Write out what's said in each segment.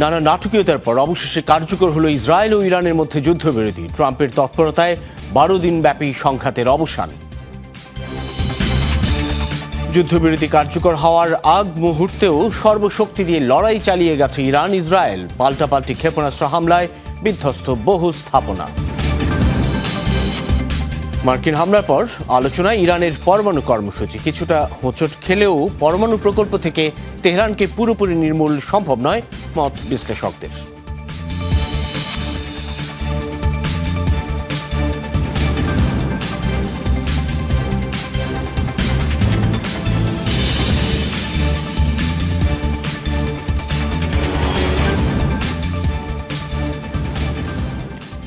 নানা নাটকীয়তার পর অবশেষে কার্যকর হলো ইসরায়েল ও ইরানের মধ্যে যুদ্ধবিরতি। ট্রাম্পের তৎপরতায় বারো দিন ব্যাপী সংঘাতের অবসান। যুদ্ধবিরতি কার্যকর হওয়ার আগ মুহূর্তেও সর্বশক্তি দিয়ে লড়াই চালিয়ে গেছে ইরান ইসরায়েল পাল্টাপাল্টি ক্ষেপণাস্ত্র হামলায় বিধ্বস্ত বহু স্থাপনা। মার্কিন হামলার পর আলোচনায় ইরানের পরমাণু কর্মসূচি কিছুটা হোঁচট খেলেও পরমাণু প্রকল্প থেকে তেহরানকে পুরোপুরি নির্মূল সম্ভব নয় মত বিশ্লেষকদের।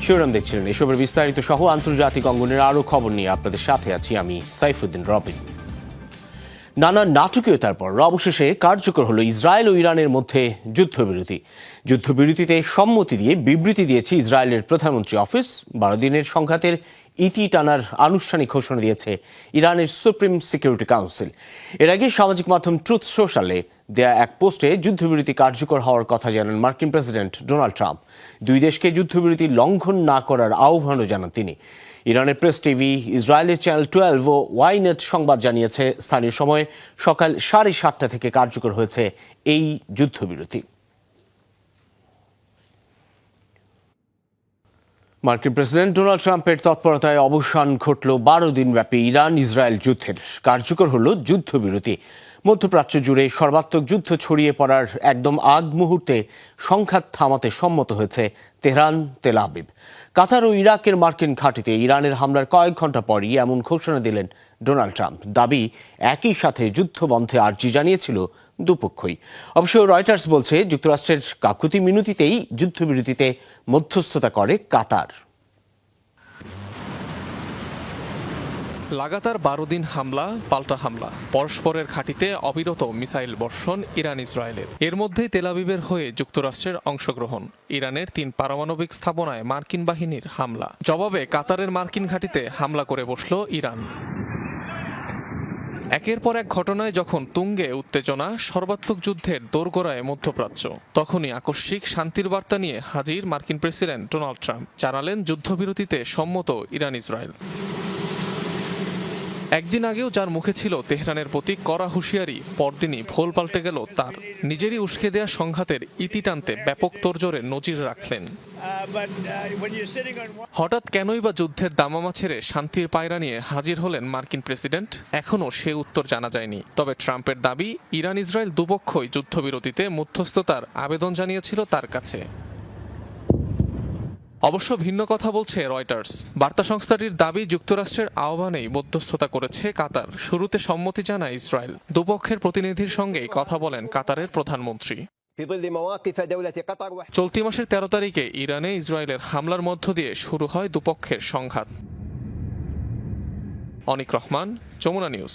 শিরোনাম দেখছিলেন এসবের বিস্তারিত সহ আন্তর্জাতিক অঙ্গনের আরও খবর নিয়ে আপনাদের সাথে আছি আমি সাইফুদ্দিন রবিন। নানা নাটকীয়তার পর অবশেষে কার্যকর হলো ইসরায়েল ও ইরানের মধ্যে যুদ্ধবিরতি। যুদ্ধবিরতিতে সম্মতি দিয়ে বিবৃতি দিয়েছে ইসরায়েলের প্রধানমন্ত্রী অফিস। বারো দিনের সংঘাতের ইতি টানার আনুষ্ঠানিক ঘোষণা দিয়েছে ইরানের সুপ্রিম সিকিউরিটি কাউন্সিল। এর আগে সামাজিক মাধ্যম ট্রুথ সোশ্যালে দেয়া এক পোস্টে যুদ্ধবিরতি কার্যকর হওয়ার কথা জানান মার্কিন প্রেসিডেন্ট ডোনাল্ড ট্রাম্প। দুই দেশকে যুদ্ধবিরতি লঙ্ঘন না করার আহ্বানও জানান তিনি। ইরানের প্রেস টিভি, ইসরায়েলের চ্যানেল টুয়েলভ ও ওয়াইনেট সংবাদ জানিয়েছে, স্থানীয় সময় সকাল সাড়ে সাতটা থেকে কার্যকর হয়েছে এই যুদ্ধবিরতি। মার্কিন প্রেসিডেন্ট ডোনাল্ড ট্রাম্পের তৎপরতায় অবসান ঘটল বারো দিনব্যাপী ইরান ইসরায়েল যুদ্ধের। কার্যকর হল যুদ্ধবিরতি। মধ্যপ্রাচ্য জুড়ে সর্বাত্মক যুদ্ধ ছড়িয়ে পড়ার একদম আগ মুহূর্তে সংঘাত থামাতে সম্মত হয়েছে তেহরান, তেল আবিব। কাতার ও ইরাকের মার্কিন ঘাঁটিতে ইরানের হামলার কয়েক ঘণ্টা পরই এমন ঘোষণা দিলেন ডোনাল্ড ট্রাম্প। দাবি একই সাথে যুদ্ধ বন্ধে আর্জি জানিয়েছিল দুপক্ষই। অবশ্য রয়টার্স বলছে, যুক্তরাষ্ট্রের কাকুতি মিনতিতেই যুদ্ধবিরতিতে মধ্যস্থতা করে কাতার। লাগাতার বারো দিন হামলা, পাল্টা হামলা। পরস্পরের ঘাঁটিতে অবিরত মিসাইল বর্ষণ ইরান ইসরায়েলের এর মধ্যেই তেলাবিবের হয়ে যুক্তরাষ্ট্রের অংশগ্রহণ। ইরানের তিন পারমাণবিক স্থাপনায় মার্কিন বাহিনীর হামলা। জবাবে কাতারের মার্কিন ঘাঁটিতে হামলা করে বসল ইরান। একের পর এক ঘটনায় যখন তুঙ্গে উত্তেজনা, সর্বাত্মক যুদ্ধের দোরগোড়ায় মধ্যপ্রাচ্য। তখনই আকস্মিক শান্তির বার্তা নিয়ে হাজির মার্কিন প্রেসিডেন্ট ডোনাল্ড ট্রাম্প। জানালেন যুদ্ধবিরতিতে সম্মত ইরান ইসরায়েল একদিন আগেও যার মুখে ছিল তেহরানের প্রতি কড়া হুঁশিয়ারি, পরদিনই ভোল পাল্টে গেল তার। নিজেরই উস্কে দেয়া সংঘাতের ইতি টানতে ব্যাপক তোড়জোড়ে নজির রাখলেন। হঠাৎ কেনই বা যুদ্ধের দামামা ছেড়ে শান্তির পায়রা নিয়ে হাজির হলেন মার্কিন প্রেসিডেন্ট। এখনও সে উত্তর জানা যায়নি। তবে ট্রাম্পের দাবি ইরান ইসরায়েল দুপক্ষই যুদ্ধবিরতিতে মধ্যস্থতার আবেদন জানিয়েছিল তার কাছে। অবশ্য ভিন্ন কথা বলছে রয়টার্স। বার্তা সংস্থাটির দাবি যুক্তরাষ্ট্রের আহ্বানেই মধ্যস্থতা করেছে কাতার। শুরুতে সম্মতি জানায় ইসরায়েল। দুপক্ষের প্রতিনিধির সঙ্গে কথা বলেন কাতারের প্রধানমন্ত্রী। চলতি মাসের তেরো তারিখে ইরানে ইসরায়েলের হামলার মধ্য দিয়ে শুরু হয় দুপক্ষের সংঘাত। অনিক রহমান যমুনা নিউজ।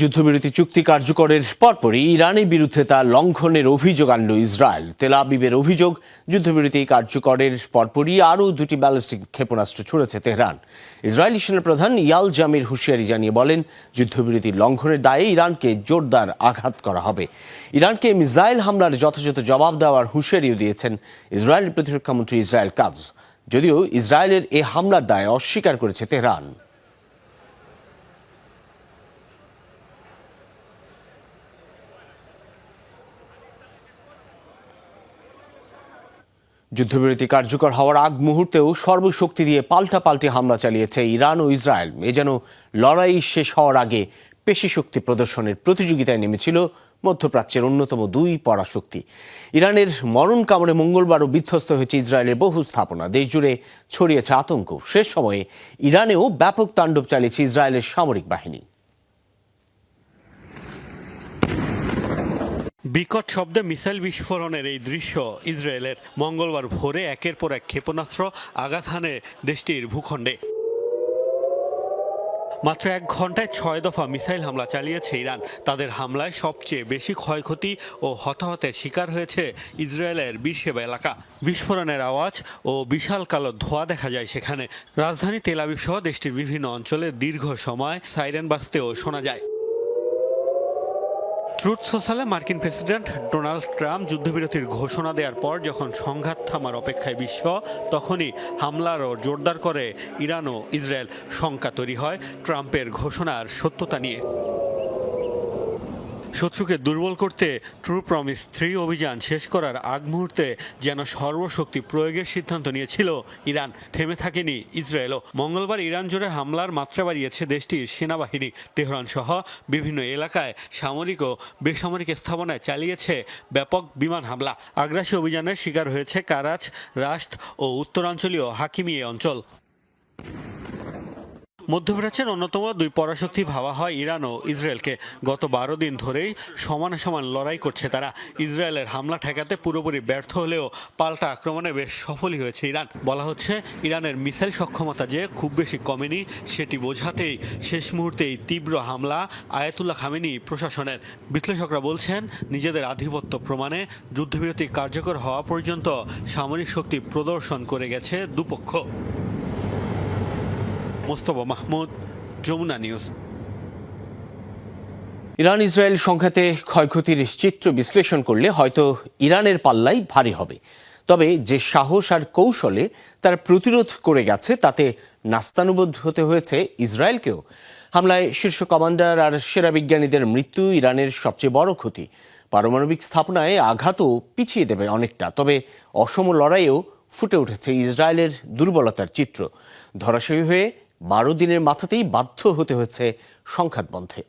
যুদ্ধবিরতি চুক্তি কার্যকরের পরপরই ইরানের বিরুদ্ধে তা লঙ্ঘনের অভিযোগ আনল ইসরায়েল। তেলাবিবের অভিযোগ, যুদ্ধবিরতি কার্যকরের পরপরই আরও দুটি ব্যালিস্টিক ক্ষেপণাস্ত্র ছুড়েছে তেহরান। ইসরায়েলি সেনাপ্রধান ইয়াল জামির হুঁশিয়ারি জানিয়ে বলেন, যুদ্ধবিরতি লঙ্ঘনের দায়ে ইরানকে জোরদার আঘাত করা হবে। ইরানকে মিসাইল হামলার যথাযথ জবাব দেওয়ার হুঁশিয়ারিও দিয়েছেন ইসরায়েল প্রতিরক্ষামন্ত্রী ইসরায়েল কাজ। যদিও ইসরায়েলের এ হামলার দায় অস্বীকার করেছে তেহরান। যুদ্ধবিরতি কার্যকর হওয়ার আগ মুহূর্তেও সর্বশক্তি দিয়ে পাল্টা পাল্টি হামলা চালিয়েছে ইরান ও ইসরায়েল। এ যেন লড়াই শেষ হওয়ার আগে পেশি শক্তি প্রদর্শনের প্রতিযোগিতায় নেমেছিল মধ্যপ্রাচ্যের অন্যতম দুই পরাশক্তি। ইরানের মরণ কামড়ে মঙ্গলবারও বিধ্বস্ত হয়েছে ইসরায়েলের বহু স্থাপনা। দেশ জুড়ে ছড়িয়েছে আতঙ্ক। শেষ সময়ে ইরানেও ব্যাপক তাণ্ডব চালিয়েছে ইসরায়েলের সামরিক বাহিনী। বিকট শব্দে মিসাইল বিস্ফোরণের এই দৃশ্য ইসরায়েলের মঙ্গলবার ভোরে একের পর এক ক্ষেপণাস্ত্র আঘাত হানে দেশটির ভূখণ্ডে। মাত্র এক ঘন্টায় ছয় দফা মিসাইল হামলা চালিয়েছে ইরান। তাদের হামলায় সবচেয়ে বেশি ক্ষয়ক্ষতি ও হতাহতের শিকার হয়েছে ইসরায়েলের বিশেবা এলাকা। বিস্ফোরণের আওয়াজ ও বিশাল কালো ধোঁয়া দেখা যায় সেখানে। রাজধানী তেলাবিব সহ দেশটির বিভিন্ন অঞ্চলে দীর্ঘ সময় সাইরেন বাজতেও শোনা যায়। ট্রুথ সোশ্যালে মার্কিন প্রেসিডেন্ট ডোনাল্ড ট্রাম্প যুদ্ধবিরতির ঘোষণা দেওয়ার পর যখন সংঘাত থামার অপেক্ষায় বিশ্ব, তখনই হামলারও জোরদার করে ইরান ও ইসরায়েল শঙ্কা তৈরি হয় ট্রাম্পের ঘোষণার সত্যতা নিয়ে। শত্রুকে দুর্বল করতে ট্রু প্রমিস থ্রি অভিযান শেষ করার আগ মুহূর্তে যেন সর্বশক্তি প্রয়োগের সিদ্ধান্ত নিয়েছিল ইরান। থেমে থাকেনি ইসরায়েলও। মঙ্গলবার ইরান জুড়ে হামলার মাত্রা বাড়িয়েছে দেশটির সেনাবাহিনী। তেহরান সহ বিভিন্ন এলাকায় সামরিক ও বেসামরিক স্থাপনায় চালিয়েছে ব্যাপক বিমান হামলা। আগ্রাসী অভিযানের শিকার হয়েছে কারাচ রাস্ত ও উত্তরাঞ্চলীয় হাকিমিয়ে অঞ্চল। মধ্যপ্রাচ্যের অন্যতম দুই পরাশক্তি ভাবা হয় ইরান ও ইসরায়েলকে। গত বারো দিন ধরেই সমানে সমান লড়াই করছে তারা। ইসরায়েলের হামলা ঠেকাতে পুরোপুরি ব্যর্থ হলেও পাল্টা আক্রমণে বেশ সফলই হয়েছে ইরান। বলা হচ্ছে, ইরানের মিসাইল সক্ষমতা যে খুব বেশি কমেনি, সেটি বোঝাতেই শেষ মুহূর্তেই তীব্র হামলা আয়াতুল্লাহ খামেনি প্রশাসনের। বিশ্লেষকরা বলছেন, নিজেদের আধিপত্য প্রমাণে যুদ্ধবিরতি কার্যকর হওয়া পর্যন্ত সামরিক শক্তি প্রদর্শন করে গেছে দুপক্ষ। Mostafa Mahmud, Jamuna news. Iran Israel সংঘাতে ক্ষয়ক্ষতির চিত্র বিশ্লেষণ করলে হয়তো ইরানের পাল্লাই ভারী হবে। তবে যে সাহস আর কৌশলে তার প্রতিরোধ করে গেছে, তাতে নাস্তানুবোধ হতে হয়েছে ইসরায়েলকেও। হামলায় শীর্ষ কমান্ডার আর সেরা বিজ্ঞানীদের মৃত্যু ইরানের সবচেয়ে বড় ক্ষতি। পারমাণবিক স্থাপনায় আঘাতও পিছিয়ে দেবে অনেকটা, তবে অসম লড়াইয়েও ফুটে উঠেছে ইসরায়েলের দুর্বলতার চিত্র। ধরাশয়ী হয়ে বারো দিনের মাথাতেই বাধ্য হতে হয়েছে সংঘাত বন্ধে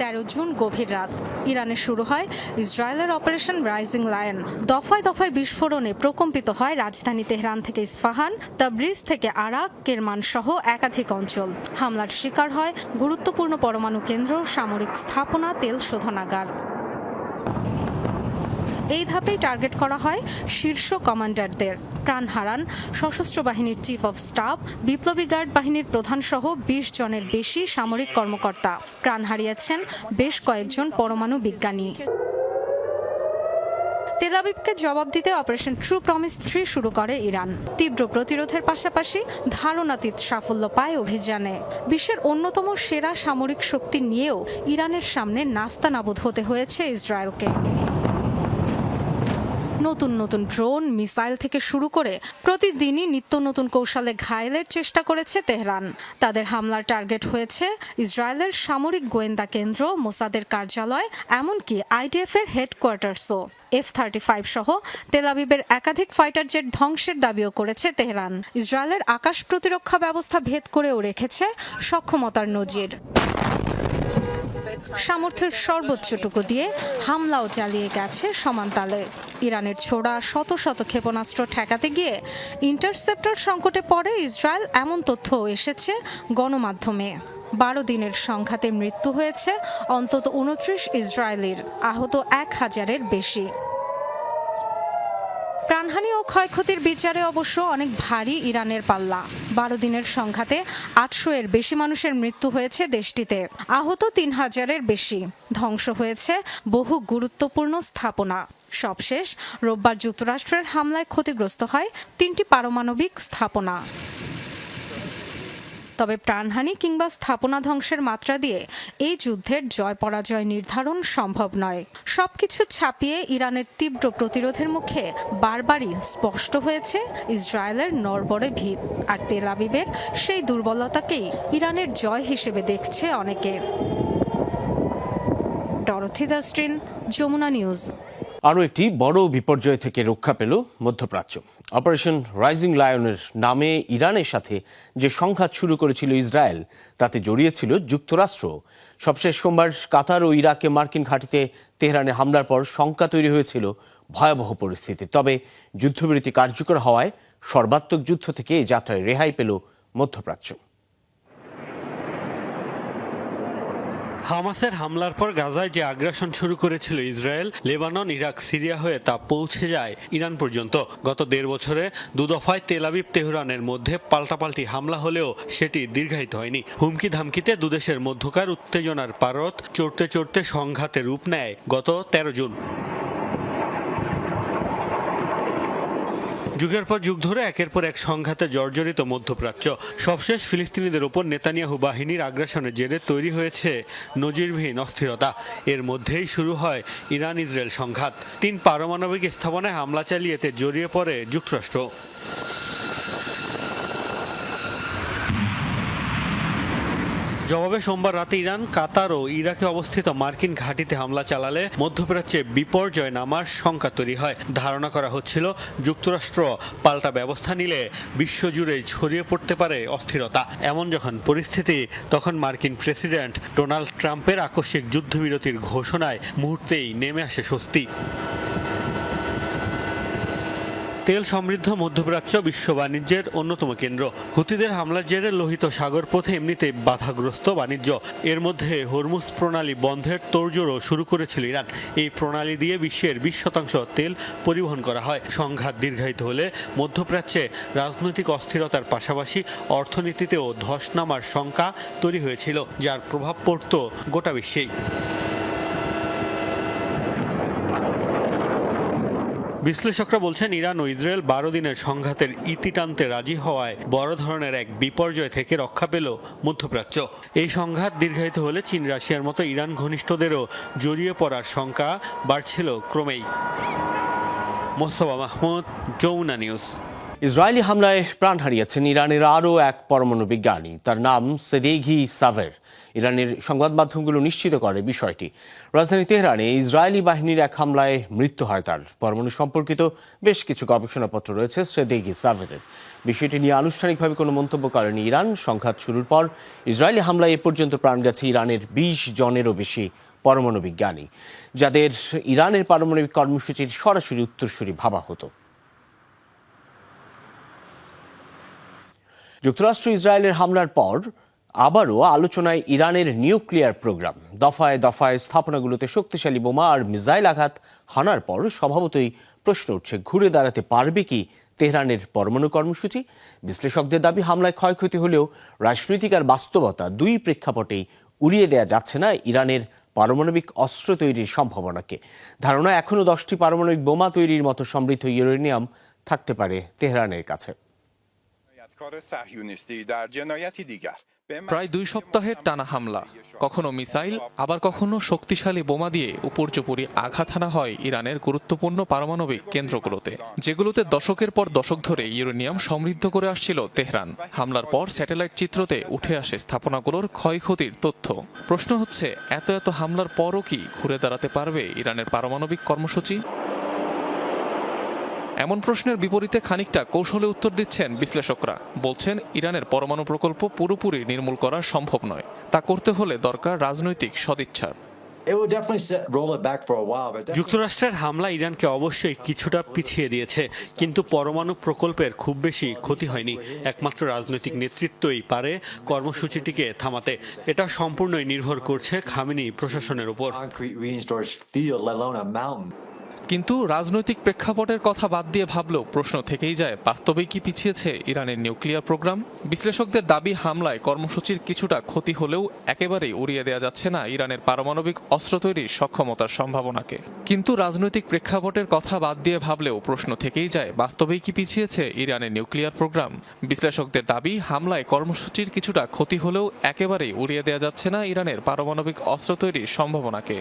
তেরো জুন গভীর রাত ইরানে শুরু হয় ইসরায়েলের অপারেশন রাইজিং লায়ন। দফায় দফায় বিস্ফোরণে প্রকম্পিত হয় রাজধানী তেহরান থেকে ইস্পাহান তাবরিজ থেকে আরাক, কেরমান সহ একাধিক অঞ্চল। হামলার শিকার হয় গুরুত্বপূর্ণ পরমাণু কেন্দ্র, সামরিক স্থাপনা, তেল শোধনাগার। এই ধাপেই টার্গেট করা হয় শীর্ষ কমান্ডারদের। প্রাণ হারান সশস্ত্র বাহিনীর চিফ অফ স্টাফ বিপ্লবী গার্ড বাহিনীর প্রধান সহ বিশ জনের বেশি সামরিক কর্মকর্তা। প্রাণ হারিয়েছেন বেশ কয়েকজন পরমাণু বিজ্ঞানী। তেলাবিবকে জবাব দিতে অপারেশন ট্রু প্রমিস থ্রি শুরু করে ইরান। তীব্র প্রতিরোধের পাশাপাশি ধারণাতীত সাফল্য পায় অভিযানে। বিশ্বের অন্যতম সেরা সামরিক শক্তি নিয়েও ইরানের সামনে নাস্তানাবুদ হতে হয়েছে ইসরায়েলকে। নতুন নতুন ড্রোন, মিসাইল থেকে শুরু করে প্রতিদিনই নিত্য নতুন কৌশলে ঘায়েলের চেষ্টা করেছে তেহরান। তাদের হামলার টার্গেট হয়েছে ইসরায়েলের সামরিক গোয়েন্দা কেন্দ্র, মোসাদের কার্যালয়, এমনকি আইডিএফ এর হেডকোয়ার্টার্সও। এফ থার্টি ফাইভ সহ তেলাবিবের একাধিক ফাইটার জেট ধ্বংসের দাবিও করেছে তেহরান। ইসরায়েলের আকাশ প্রতিরক্ষা ব্যবস্থা ভেদ করেও রেখেছে সক্ষমতার নজির। সামর্থ্যের সর্বোচ্চটুকু দিয়ে হামলাও চালিয়ে গেছে সমানতালে ইরানের ছোড়া শত শত ক্ষেপণাস্ত্র ঠেকাতে গিয়ে ইন্টারসেপ্টর সংকটে পড়ে ইসরায়েল এমন তথ্য এসেছে গণমাধ্যমে। বারো দিনের সংঘাতে মৃত্যু হয়েছে অন্তত উনত্রিশ ইসরায়েলের, আহত এক হাজারের বেশি। প্রাণহানি ও ক্ষয়ক্ষতির বিচারে অবশ্য অনেক ভারী ইরানের পাল্লা। বারো দিনের সংঘাতে আটশো এর বেশি মানুষের মৃত্যু হয়েছে দেশটিতে। আহত তিন হাজারের বেশি। ধ্বংস হয়েছে বহু গুরুত্বপূর্ণ স্থাপনা। সবশেষ, রোববার যুক্তরাষ্ট্রের হামলায় ক্ষতিগ্রস্ত হয় তিনটি পারমাণবিক স্থাপনা। তবে প্রাণহানি কিংবা স্থাপনা ধ্বংসের মাত্রা দিয়ে এই যুদ্ধের জয় পরাজয় নির্ধারণ সম্ভব নয়। সবকিছু ছাপিয়ে ইরানের তীব্র প্রতিরোধের মুখে বারবারই স্পষ্ট হয়েছে ইসরায়েলের নরবরে ভিত। আর তেল আবিবের সেই দুর্বলতাকেই ইরানের জয় হিসেবে দেখছে অনেকে। ডরথি দাস্ট্রিন যমুনা নিউজ। আরও একটি বড় বিপর্যয় থেকে রক্ষা পেল মধ্যপ্রাচ্য। অপারেশন রাইজিং লায়নের নামে ইরানের সাথে যে সংঘাত শুরু করেছিল ইসরায়েল, তাতে জড়িয়েছিল যুক্তরাষ্ট্র। সবশেষ সোমবার কাতার ও ইরাকে মার্কিন ঘাঁটিতে তেহরানে হামলার পর শঙ্কা তৈরি হয়েছিল ভয়াবহ পরিস্থিতি। তবে যুদ্ধবিরতি কার্যকর হওয়ায় সর্বাত্মক যুদ্ধ থেকে যাত্রায় রেহাই পেল মধ্যপ্রাচ্য। হামাসের হামলার পর গাজায় যে আগ্রাসন শুরু করেছিল ইসরায়েল, লেবানন, ইরাক, সিরিয়া হয়ে তা পৌঁছে যায় ইরান পর্যন্ত। গত দেড় বছরে দুদফায় তেলাবিব তেহরানের মধ্যে পাল্টাপাল্টি হামলা হলেও সেটি দীর্ঘায়িত হয়নি। হুমকি ধামকিতে দুদেশের মধ্যকার উত্তেজনার পারত চড়তে চড়তে সংঘাতে রূপ নেয় গত তেরো জুন। যুগের পর যুগ ধরে একের পর এক সংঘাতে জর্জরিত মধ্যপ্রাচ্য। সবশেষ ফিলিস্তিনিদের উপর নেতানিয়াহু বাহিনীর আগ্রাসনের জেরে তৈরি হয়েছে নজিরবিহীন অস্থিরতা। এর মধ্যেই শুরু হয় ইরান ইসরায়েল সংঘাত। তিন পারমাণবিক স্থাপনায় হামলা চালিয়ে এতে জড়িয়ে পড়ে যুক্তরাষ্ট্র। জবাবে সোমবার রাতে ইরান, কাতার ও ইরাকে অবস্থিত মার্কিন ঘাঁটিতে হামলা চালালে মধ্যপ্রাচ্যে বিপর্যয় নামার শঙ্কা তৈরি হয়। ধারণা করা হচ্ছিল, যুক্তরাষ্ট্র পাল্টা ব্যবস্থা নিলে বিশ্বজুড়ে ছড়িয়ে পড়তে পারে অস্থিরতা। এমন যখন পরিস্থিতি, তখন মার্কিন প্রেসিডেন্ট ডোনাল্ড ট্রাম্পের আকস্মিক যুদ্ধবিরতির ঘোষণায় মুহূর্তেই নেমে আসে স্বস্তি। তেল সমৃদ্ধ মধ্যপ্রাচ্য বিশ্ব বাণিজ্যের অন্যতম কেন্দ্র। হুতিদের হামলার জেরে লোহিত সাগর পথে এমনিতে বাধাগ্রস্ত বাণিজ্য। এর মধ্যে হরমুজ প্রণালী বন্ধের তোড়জোড়ও শুরু করেছিল ইরান। এই প্রণালী দিয়ে বিশ্বের বিশ শতাংশ তেল পরিবহন করা হয়। সংঘাত দীর্ঘায়িত হলে মধ্যপ্রাচ্যে রাজনৈতিক অস্থিরতার পাশাপাশি অর্থনীতিতেও ধস নামার শঙ্কা তৈরি হয়েছিল, যার প্রভাব পড়ত গোটা বিশ্বেই। বিশ্লেষকরা বলছেন, ইরান ও ইসরায়েল বারো দিনের সংঘাতের ইতি টানতে রাজি হওয়ায় বড় ধরনের এক বিপর্যয় থেকে রক্ষা পেল মধ্যপ্রাচ্য। এই সংঘাত দীর্ঘায়িত হলে চীন, রাশিয়ার মতো ইরান ঘনিষ্ঠদেরও জড়িয়ে পড়ার শঙ্কা বাড়ছিল ক্রমেই। মোস্তফা মাহমুদ, যমুনা নিউজ। ইসরায়েলি হামলায় প্রাণ হারিয়েছেন ইরানের আরও এক পরমাণু বিজ্ঞানী। তার নাম সেদেঘি সাভের। ইরানের সংবাদ মাধ্যমগুলো নিশ্চিত করে বিষয়টি। রাজধানী তেহরানে ইসরায়েলি বাহিনীর এক হামলায় মৃত্যু হয় তার। পরমাণু সম্পর্কিত বেশ কিছু গবেষণাপত্র রয়েছে সেদেঘি সাভেরের। বিষয়টি নিয়ে আনুষ্ঠানিকভাবে কোনো মন্তব্য করেনি ইরান। সংঘাত শুরুর পর ইসরায়েলি হামলায় এ পর্যন্ত প্রাণ গেছে ইরানের বিশ জনেরও বেশি পরমাণু বিজ্ঞানী, যাদের ইরানের পারমাণবিক কর্মসূচির সরাসরি উত্তরসূরি ভাবা হতো। যুক্তরাষ্ট্র ইসরায়েলের হামলার পর আবারও আলোচনায় ইরানের নিউক্লিয়ার প্রোগ্রাম। দফায় দফায় স্থাপনাগুলোতে শক্তিশালী বোমা আর মিসাইল আঘাত হানার পর স্বভাবতই প্রশ্ন উঠছে, ঘুরে দাঁড়াতে পারবে কি তেহরানের পরমাণু কর্মসূচি? বিশ্লেষকদের দাবি, হামলায় ক্ষয়ক্ষতি হলেও রাজনৈতিক আর বাস্তবতা দুই প্রেক্ষাপটেই উড়িয়ে দেয়া যাচ্ছে না ইরানের পারমাণবিক অস্ত্র তৈরির সম্ভাবনাকে। ধারণা, এখনও দশটি পারমাণবিক বোমা তৈরির মতো সমৃদ্ধ ইউরেনিয়াম থাকতে পারে তেহরানের কাছে। প্রায় দুই সপ্তাহের টানা হামলা। কখনো মিসাইল, আবার কখনো শক্তিশালী বোমা দিয়ে উপর্যুপরি আঘাত হানা হয় ইরানের গুরুত্বপূর্ণ পারমাণবিক কেন্দ্রগুলোতে, যেগুলোতে দশকের পর দশক ধরে ইউরেনিয়াম সমৃদ্ধ করে আসছিল তেহরান। হামলার পর স্যাটেলাইট চিত্রতে উঠে আসে স্থাপনাগুলোর ক্ষয়ক্ষতির তথ্য। প্রশ্ন হচ্ছে, এত এত হামলার পরও কি ঘুরে দাঁড়াতে পারবে ইরানের পারমাণবিক কর্মসূচি? এমন প্রশ্নের বিপরীতে খানিকটা কৌশলে উত্তর দিচ্ছেন বিশ্লেষকরা। বলছেন ইরানের পরমাণু প্রকল্প পুরোপুরি নির্মূল করা সম্ভব নয়। তা করতে হলে দরকার রাজনৈতিক definitely যুক্তরাষ্ট্রের হামলা ইরানকে অবশ্যই কিছুটা পিছিয়ে দিয়েছে কিন্তু পরমাণু প্রকল্পের খুব বেশি ক্ষতি হয়নি। একমাত্র রাজনৈতিক নেতৃত্বই পারে কর্মসূচিটিকে থামাতে। এটা সম্পূর্ণই নির্ভর করছে খামেনি প্রশাসনের উপর। কিন্তু রাজনৈতিক প্রেক্ষাপটের কথা বাদ দিয়ে ভাবলেও প্রশ্ন থেকেই যায়, বাস্তবেই কি পিছিয়েছে ইরানের নিউক্লিয়ার প্রোগ্রাম? বিশ্লেষকদের দাবি, হামলায় কর্মসূচির কিছুটা ক্ষতি হলেও একেবারেই উড়িয়ে দেওয়া যাচ্ছে না ইরানের পারমাণবিক অস্ত্র তৈরির সক্ষমতার সম্ভাবনাকে। কিন্তু রাজনৈতিক প্রেক্ষাপটের কথা বাদ দিয়ে ভাবলেও প্রশ্ন থেকেই যায়, বাস্তবেই কি পিছিয়েছে ইরানের নিউক্লিয়ার প্রোগ্রাম? বিশ্লেষকদের দাবি, হামলায় কর্মসূচির কিছুটা ক্ষতি হলেও একেবারেই উড়িয়ে দেওয়া যাচ্ছে না ইরানের পারমাণবিক অস্ত্র তৈরির সম্ভাবনাকে।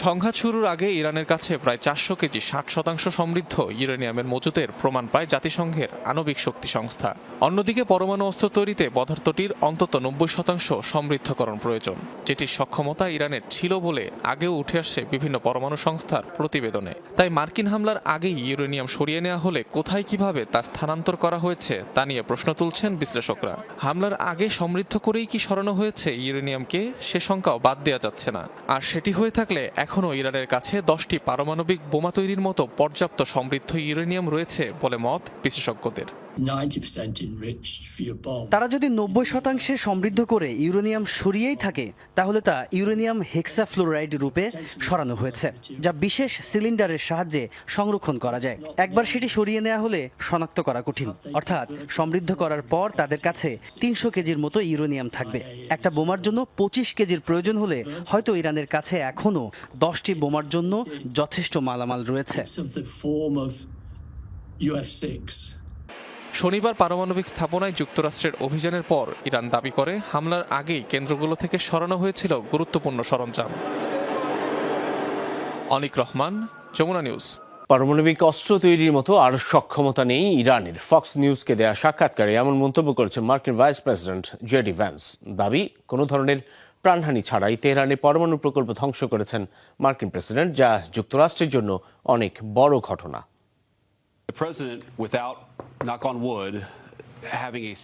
সংঘাত শুরুর আগে ইরানের কাছে প্রায় চারশো কেজি, ষাট শতাংশ সমৃদ্ধ ইউরেনিয়ামের মজুতের প্রমাণ পায় জাতিসংঘের আণবিক শক্তি সংস্থা। অন্যদিকে পরমাণু অস্ত্র তৈরিতে পদার্থটির অন্তত নব্বই শতাংশ সমৃদ্ধকরণ প্রয়োজন, যেটির সক্ষমতা ইরানের ছিল বলে আগেও উঠে আসছে বিভিন্ন পরমাণু সংস্থার প্রতিবেদনে। তাই মার্কিন হামলার আগেই ইউরেনিয়াম সরিয়ে নেওয়া হলে কোথায় কীভাবে তা স্থানান্তর করা হয়েছে, তা নিয়ে প্রশ্ন তুলছেন বিশ্লেষকরা। হামলার আগে সমৃদ্ধ করেই কি সরানো হয়েছে ইউরেনিয়ামকে, সে সংখ্যাও বাদ দেওয়া যাচ্ছে না। আর সেটি হয়ে থাকলে এখনও ইরানের কাছে দশটি পারমাণবিক বোমা তৈরির মতো পর্যাপ্ত সমৃদ্ধ ইউরেনিয়াম রয়েছে বলে মত বিশেষজ্ঞদের। 90% enriched for your bomb. তারা যদি নব্বই শতাংশে সমৃদ্ধ করে ইউরেনিয়াম সরিয়েই থাকে তাহলে তা ইউরেনিয়াম হেক্সাফ্লোরাইড রূপে সরানো হয়েছে যা বিশেষ সিলিন্ডারের সাহায্যে সংরক্ষণ করা যায়। একবার সেটি সরিয়ে নেওয়া হলে শনাক্ত করা কঠিন অর্থাৎ সমৃদ্ধ করার পর তাদের কাছে তিনশো কেজির মতো ইউরেনিয়াম থাকবে। একটা বোমার জন্য পঁচিশ কেজির প্রয়োজন হলে হয়তো ইরানের কাছে এখনও দশটি বোমার জন্য যথেষ্ট মালামাল রয়েছে। শনিবার পারমাণবিক স্থাপনায় যুক্তরাষ্ট্রের অভিযানের পর ইরান দাবি করে হামলার আগেই কেন্দ্রগুলো থেকে সরানো হয়েছিল গুরুত্বপূর্ণ সরঞ্জাম। অনিক রহমান যমুনা নিউজ। পারমাণবিক অস্ত্র তৈরির মতো আর সক্ষমতা নেই ইরানের। ফক্স নিউজকে দেয়া সাক্ষাৎকারে এমন মন্তব্য করেছেন মার্কিন ভাইস প্রেসিডেন্ট জেডি ভ্যান্স। দাবি কোনো ধরনের প্রাণহানি ছাড়াই তেহরানে পরমাণু প্রকল্প ধ্বংস করেছেন মার্কিন প্রেসিডেন্ট যা যুক্তরাষ্ট্রের জন্য অনেক বড় ঘটনা।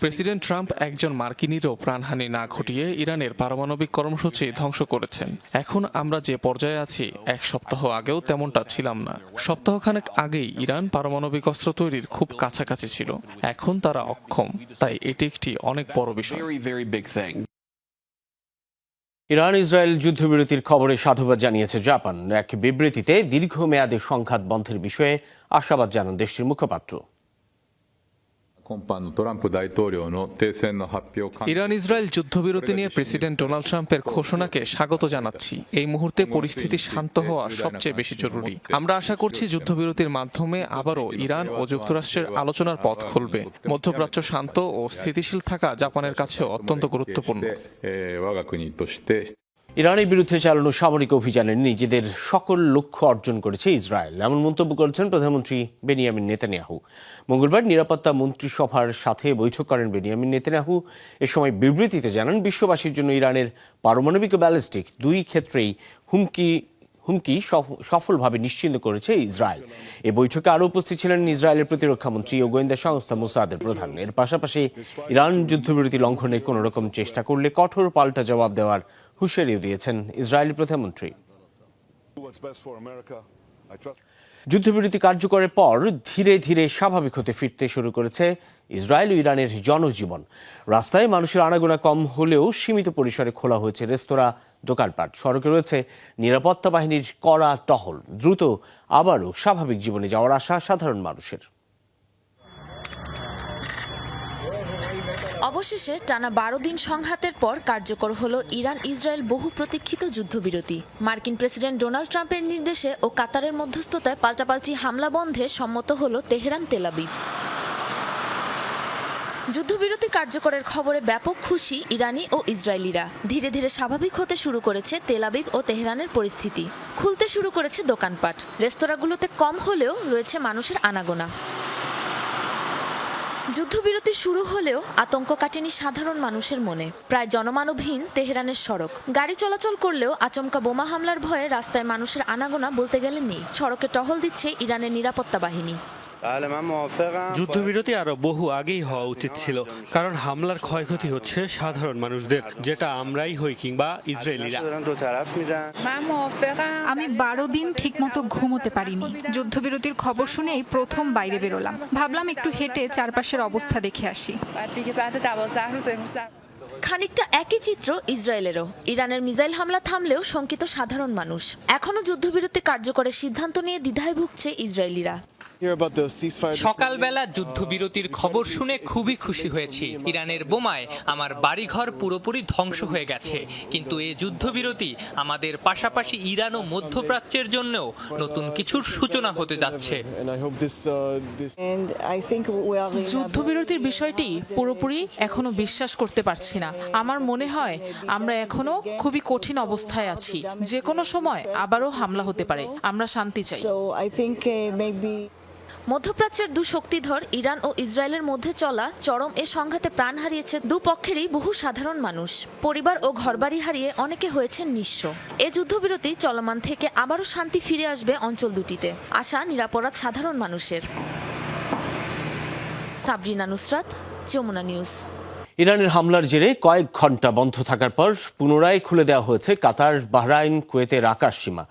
প্রেসিডেন্ট ট্রাম্প একজন মার্কিনীরও প্রাণহানি না ঘটিয়ে ইরানের পারমাণবিক কর্মসূচি ধ্বংস করেছেন। এখন আমরা যে পর্যায়ে আছি এক সপ্তাহ আগেও তেমনটা ছিলাম না। সপ্তাহখানেক আগেই ইরান পারমাণবিক অস্ত্র তৈরির খুব কাছাকাছি ছিল। এখন তারা অক্ষম তাই এটি একটি অনেক বড় বিষয়। ইরান ইসরায়েল যুদ্ধবিরতির খবরে সাধুবাদ জানিয়েছে জাপান। এক বিবৃতিতে দীর্ঘমেয়াদে সংঘাত বন্ধের বিষয়ে আশাবাদ জানান দেশটির মুখপাত্র। ইরান ইসরায়েল যুদ্ধবিরতি নিয়ে প্রেসিডেন্ট ডোনাল্ড ট্রাম্পের ঘোষণাকে স্বাগত জানাচ্ছি। এই মুহূর্তে পরিস্থিতি শান্ত হওয়া সবচেয়ে বেশি জরুরি। আমরা আশা করছি যুদ্ধবিরতির মাধ্যমে আবারও ইরান ও যুক্তরাষ্ট্রের আলোচনার পথ খুলবে। মধ্যপ্রাচ্য শান্ত ও স্থিতিশীল থাকা জাপানের কাছে অত্যন্ত গুরুত্বপূর্ণ। ইরানের বিরুদ্ধে চালানো সামরিক অভিযানে নিজেদের সকল লক্ষ্য অর্জন করেছে ইসরায়েল। এমন মন্তব্য করেছেন প্রধানমন্ত্রী বেনিয়ামিন নেতানিয়াহু। মঙ্গলবার নিরাপত্তা মন্ত্রিসভার সাথে বৈঠক করেন বেনিয়ামিন নেতানিয়াহু। এ সময় বিবৃতিতে জানান, বিশ্ববাসীর জন্য ইরানের পারমাণবিক ব্যালিস্টিক দুই ক্ষেত্রেই হুমকি হুমকি সফলভাবে নিশ্চিন্ত করেছে ইসরায়েল। এ বৈঠকে আরও উপস্থিত ছিলেন ইসরায়েলের প্রতিরক্ষা মন্ত্রী ও গোয়েন্দা সংস্থা মোসাদের প্রধান। এর পাশাপাশি ইরান যুদ্ধবিরতি লঙ্ঘনের কোনো রকম চেষ্টা করলে কঠোর পাল্টা জবাব দেওয়ার হুঁশিয়ারিও দিয়েছেন ইসরায়েলি প্রধানমন্ত্রী। যুদ্ধবিরতি কার্যকরের পর ধীরে ধীরে স্বাভাবিক হতে ফিরতে শুরু করেছে ইসরায়েল ও ইরানের জনজীবন। রাস্তায় মানুষের আনাগোনা কম হলেও সীমিত পরিসরে খোলা হয়েছে রেস্তোরাঁ, দোকানপাট, সড়কে রয়েছে নিরাপত্তা বাহিনীর কড়া টহল। দ্রুত আবারও স্বাভাবিক জীবনে যাওয়ার আশা সাধারণ মানুষের। অবশেষে টানা বারো দিন সংঘাতের পর কার্যকর হল ইরান ইসরায়েল বহু প্রতীক্ষিত যুদ্ধবিরতি। মার্কিন প্রেসিডেন্ট ডোনাল্ড ট্রাম্পের নির্দেশে ও কাতারের মধ্যস্থতায় পাল্টাপাল্টি হামলা বন্ধে সম্মত হল তেহরান তেলাবিব যুদ্ধবিরতি কার্যকরের খবরে ব্যাপক খুশি ইরানি ও ইসরায়েলিরা। ধীরে ধীরে স্বাভাবিক হতে শুরু করেছে তেলাবিব ও তেহরানের পরিস্থিতি। খুলতে শুরু করেছে দোকানপাট। রেস্তোরাঁগুলোতে কম হলেও রয়েছে মানুষের আনাগোনা। যুদ্ধবিরতি শুরু হলেও আতঙ্ক কাটেনি সাধারণ মানুষের মনে। প্রায় জনমানবহীন তেহরানের সড়ক। গাড়ি চলাচল করলেও আচমকা বোমা হামলার ভয়ে রাস্তায় মানুষের আনাগোনা বলতে গেলে নেই সড়কে টহল দিচ্ছে ইরানের নিরাপত্তা বাহিনী। যুদ্ধবিরতি আরও বহু আগেই হওয়া উচিত ছিল কারণ হামলার ক্ষয়ক্ষতি হচ্ছে সাধারণ মানুষদের যেটা আমরাই হই কিংবা ইসরায়েলিরা। আমি বারো দিন ঠিকমতো ঘুমোতে পারিনি। যুদ্ধবিরতির খবর শুনে এই প্রথম বাইরে বেরোলাম। ভাবলাম একটু হেঁটে চারপাশের অবস্থা দেখে আসি। খানিকটা একই চিত্র ইসরায়েলেরও। ইরানের মিসাইল হামলা থামলেও শঙ্কিত সাধারণ মানুষ। এখনও যুদ্ধবিরতি কার্যকরের সিদ্ধান্ত নিয়ে দ্বিধায় ভুগছে ইসরায়েলিরা। সকালবেলা যুদ্ধবিরতির খবর শুনে খুবই খুশি হয়েছি। ইরানের বোমায় আমার বাড়িঘর পুরোপুরি ধ্বংস হয়ে গেছে। কিন্তু এই যুদ্ধবিরতি আমাদের পাশাপাশি ইরান ও মধ্যপ্রাচ্যের জন্যও নতুন কিছুর সূচনা হতে যাচ্ছে। যুদ্ধবিরতির বিষয়টি পুরোপুরি এখনও বিশ্বাস করতে পারছি না। আমার মনে হয় আমরা এখনও খুবই কঠিন অবস্থায় আছি। যে কোনো সময় আবারও হামলা হতে পারে। আমরা শান্তি চাই। মধ্যপ্রাচ্যের দু শক্তিধর ইরান ও ইসরায়েলের মধ্যে চলা চরম এ সংঘাতে প্রাণ হারিয়েছে দু পক্ষেরই বহু সাধারণ মানুষ। পরিবার ও ঘরবাড়ি হারিয়ে অনেকে হয়েছেন নিঃস্ব। এ যুদ্ধবিরতি চলমান থেকে আবারও শান্তি ফিরে আসবে অঞ্চল দুটিতে। আশা, নিরাপরাধ সাধারণ মানুষের। সাবরিনা নুসরাত, যমুনা নিউজ। ইরানের হামলার জেরে কয়েক ঘণ্টা বন্ধ থাকার পর পুনরায় খুলে দেওয়া হয়েছে কাতার, বাহরাইন, কুয়েতের আকাশ সীমা।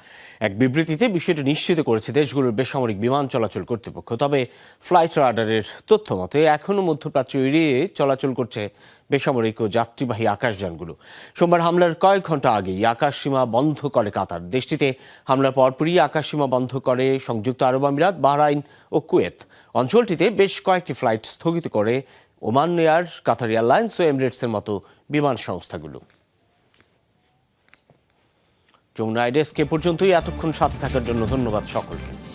এক বিবৃতিতে বিষয়টি নিশ্চিত করেছে দেশগুলোর বেসামরিক বিমান চলাচল কর্তৃপক্ষ। তবে ফ্লাইট রাডারের তথ্য মতে, এখনও মধ্যপ্রাচ্য এড়িয়ে চলাচল করছে বেসামরিক ও যাত্রীবাহী আকাশযানগুলো। সোমবার হামলার কয়েক ঘণ্টা আগেই আকাশ সীমা বন্ধ করে কাতার। দেশটিতে হামলার পরপরই আকাশ সীমা বন্ধ করে সংযুক্ত আরব আমিরাত, বাহরাইন ও কুয়েত। অঞ্চলটিতে বেশ কয়েকটি ফ্লাইট স্থগিত করে ওমান এয়ার, কাতার এয়ারলাইন্স ও এমিরেটসের মতো বিমান সংস্থাগুলো। যমুনা আইডেস্ক এ পর্যন্তই। এতক্ষণ সাথে থাকার জন্য ধন্যবাদ সকলকে।